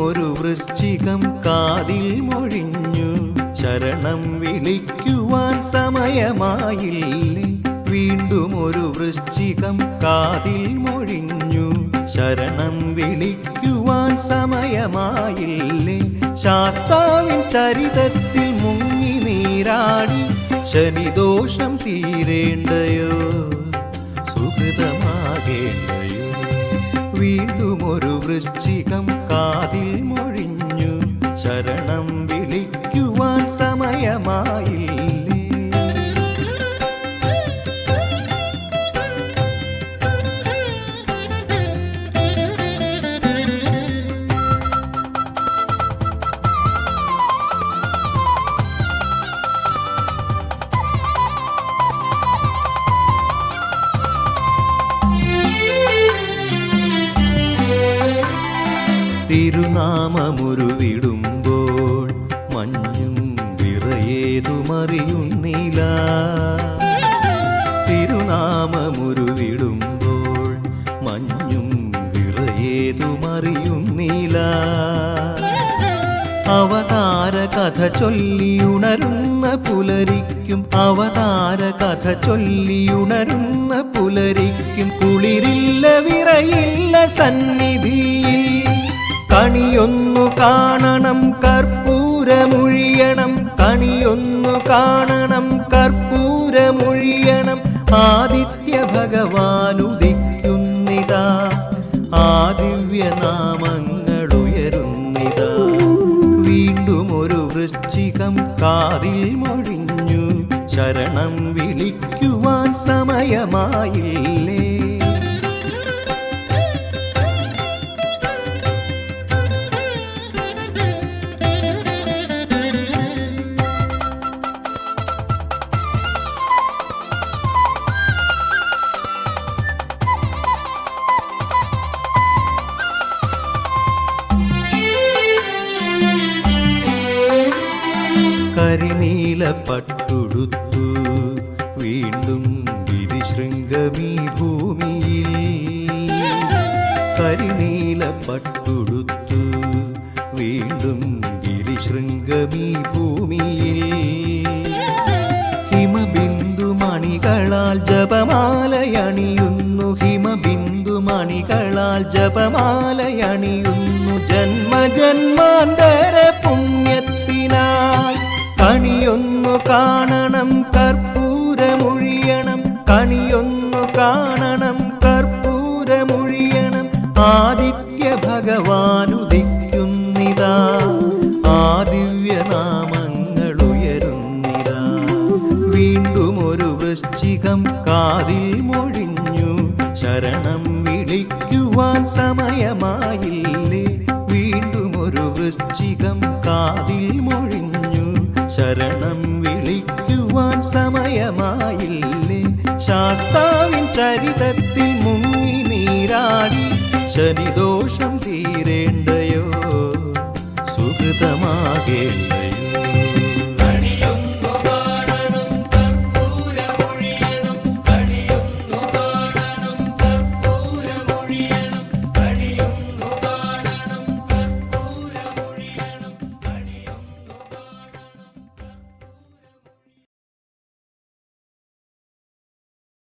ഒരു വൃശ്ചികം കാതിൽ മൊഴിഞ്ഞു. ശരണം വിളിക്കുവാൻ സമയമായില്ലേ. വീണ്ടും ഒരു വൃശ്ചികം കാതിൽ മൊഴിഞ്ഞു. ശരണം വിളിക്കുവാൻ സമയമായില്ലേ. ശാസ്താവിൻ ചരിതത്തിൽ മുങ്ങി നീരാടി. ശനിദോഷം തീരേണ്ടയോ? വീണ്ടും ഒരു വൃശ്ചികം കാതിൽ മൊഴിഞ്ഞു ശരണം വിളിക്കുവാൻ സമയമായില്ലേ. തിരുനാമമുരുവിടുമ്പോൾ മഞ്ഞും വിറയേതുമറിയുന്നില്ല തിരുനാമമുരുവിടുമ്പോൾ മഞ്ഞും വിറയേതുമറിയുന്നില്ല അവതാര കഥ ചൊല്ലിയുണരുന്ന പുലരിക്കും അവതാര കഥ ചൊല്ലിയുണരുന്ന പുലരിക്കും കുളിരില്ല വിറയില്ല സന്നിധിയിൽ. കണിയൊന്നു കാണണം കർപ്പൂരമൊഴിയണം. കണിയൊന്നു കാണണം കർപ്പൂരമൊഴിയണം. ആദിത്യ ഭഗവാനുദിക്കുന്നിതാ ആദിവ്യനാമങ്ങളുയരുന്നിതാ. ദിവ്യനാമങ്ങളുയരുന്നിതാ വീണ്ടും ഒരു വൃശ്ചികം കാതിൽ മൊഴിഞ്ഞു ശരണം വിളിക്കുവാൻ സമയമായില്ലേ? കരിനീല പട്ടുടുത്തു വീണ്ടും ഗിരിശൃംഗമീ ഭൂമിയിൽ കരിനീല പട്ടുടുത്തു വീണ്ടും ഗിരിശൃംഗമീ ഭൂമിയിൽ ഹിമബിന്ദു മണികളാൽ ജപമാലയണിയുന്നു. ഹിമബിന്ദു മണികളാൽ ജപമാലയണിയുന്നു. ജന്മജന്മാന്തര പുണ്യത്തിനാൽ ആദിത്യ ഭഗവാനുദിക്കുന്നിതാ ആദിവ്യനാമങ്ങൾ ഉയരുന്നിതാ വീണ്ടും ഒരു വൃശ്ചികം കാതിൽ മൊഴിഞ്ഞു. ശരണം വിളിക്കുവാൻ സമയമായില്ലേ. വീണ്ടും ഒരു വൃശ്ചികം കാതിൽ മൊഴിഞ്ഞു. ശരണം വിളിക്കുവാൻ സമയമായില്ലേ. ശാസ്ത്ര Jane do